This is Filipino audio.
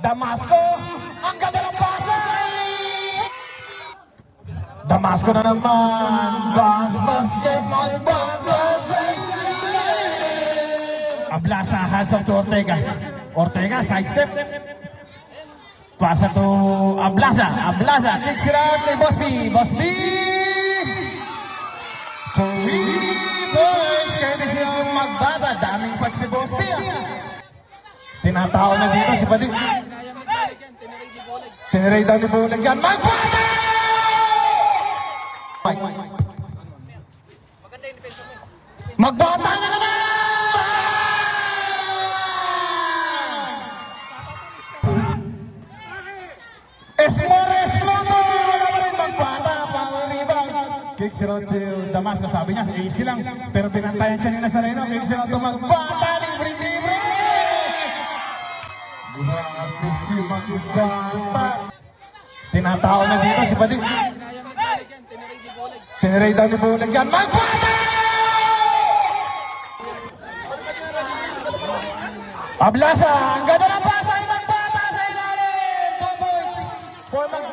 Damasco, ang ganda ng pasay! Damasco na naman, Bas Basketball Babasay! Ablasa, hands off to Ortega. Ortega, sidestep. Pasa to Ablasa, Ablasa, kicks it out kay Boss B. Boss B! Three points, courtesy of Magbaba. Daming punch ni Boss B. ah. Tinatao na dito si Balik. Tiniray daw ni Bulag yan. Magbaba! Magbata na naman! Esmore, Esmoto! Wala pa rin magbata. Power rebound. Kicks it out to Damasco. Sabi niya, easy lang. Pero pinantayan siya ni Nazareno. Kicks it out to magbata. Libre, Tinatao na dito si Badig. Tiniray daw ni Bulag yan. Magpata! Ablasa! Ang ganda ng pasa! Ibang pata sa ilalim! Two points for Magpata!